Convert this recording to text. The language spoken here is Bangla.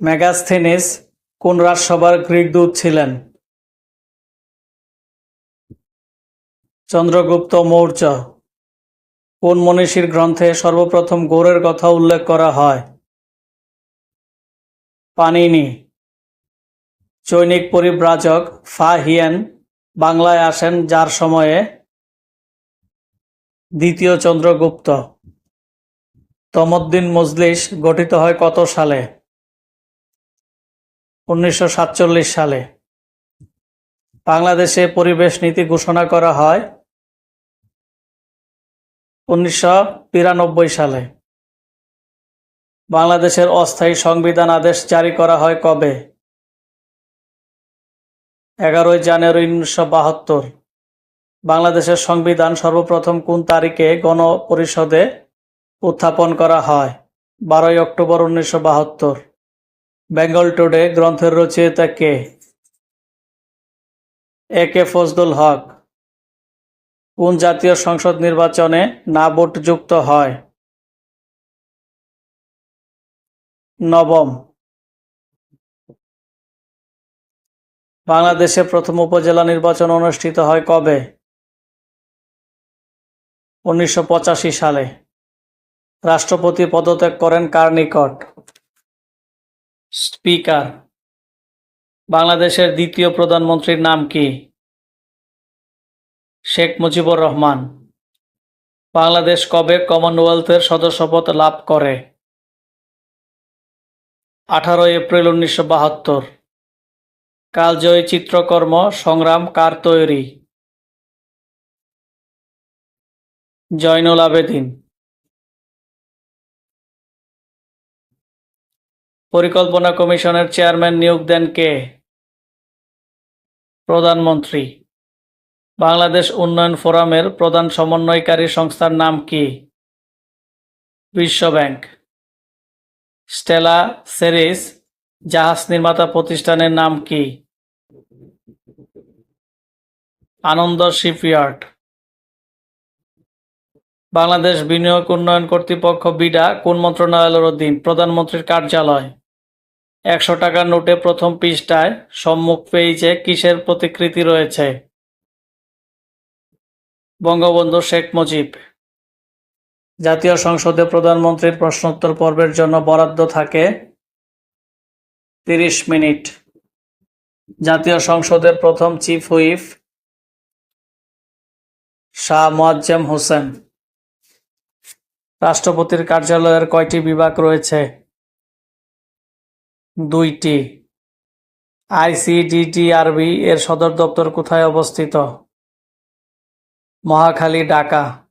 মেগাস্থেনিস কোন রাজসভার গ্রিক দূত ছিলেন? চন্দ্রগুপ্ত মৌর্য। কোন মনীষীর গ্রন্থে সর্বপ্রথম গৌড়ের কথা উল্লেখ করা হয়? পানিনি। চৈনিক পরিব্রাজক ফা হিয়েন বাংলায় আসেন যার সময়ে দ্বিতীয় চন্দ্রগুপ্ত। তমদ্দিন মজলিস গঠিত হয় কত সালে? উনিশশো সাতচল্লিশ সালে। বাংলাদেশে পরিবেশ নীতি ঘোষণা করা হয় উনিশশো বিরানব্বই সালে। বাংলাদেশের অস্থায়ী সংবিধান আদেশ জারি করা হয় কবে? এগারোই জানুয়ারি উনিশশো বাহাত্তর। বাংলাদেশের সংবিধান সর্বপ্রথম কোন তারিখে গণপরিষদে উত্থাপন করা হয়? বারোই অক্টোবর উনিশশো বাহাত্তর। বেঙ্গল টুডে গ্রন্থের রচয়িতা কে? এ কে ফজলুল হক। কোন জাতীয় সংসদ নির্বাচনে না ভোট যুক্ত হয়? নবম। বাংলাদেশে প্রথম উপজেলা নির্বাচন অনুষ্ঠিত হয় কবে? উনিশশো পঁচাশি সালে। রাষ্ট্রপতি পদত্যাগ করেন কার নিকট? স্পিকার, বাংলাদেশের দ্বিতীয় প্রধানমন্ত্রীর নাম কি? শেখ মুজিবুর রহমান। বাংলাদেশ কবে কমনওয়েলথের সদস্যপদ লাভ করে? আঠারো এপ্রিল উনিশশো বাহাত্তর। কালজয়ী চিত্রকর্ম সংগ্রাম কার তৈরি? জয়নুল আবেদিন। পরিকল্পনা কমিশনের চেয়ারম্যান নিয়োগ দেন কে? প্রধানমন্ত্রী। বাংলাদেশ উন্নয়ন ফোরামের প্রধান সমন্বয়কারী সংস্থার নাম কি? বিশ্ব ব্যাংক স্টেলা সেরিস, জাহাজ নির্মাতা প্রতিষ্ঠানের নাম কি? আনন্দ শিপইয়ার্ড। বাংলাদেশ বিনিয়োগ উন্নয়ন কর্তৃপক্ষ বিডা কোন মন্ত্রণালয়ের অধীন? প্রধানমন্ত্রীর কার্যালয়। একশো টাকার নোটে প্রথম পৃষ্ঠায় সম্মুখ পেজে কিসের প্রতিকৃতি রয়েছে? বঙ্গবন্ধু শেখ মুজিব। জাতীয় সংসদে প্রধানমন্ত্রীর প্রশ্নোত্তর পর্বের জন্য বরাদ্দ থাকে তিরিশ মিনিট। জাতীয় সংসদের প্রথম চিফ হুইপ শাহ মোয়াজ্জেম হোসেন। রাষ্ট্রপতির কার্যালয়ের কয়টি বিভাগ রয়েছে? দুইটি। আইসিডিটিআরবি এর সদর দপ্তর কোথায় অবস্থিত? মহাখালী ঢাকা।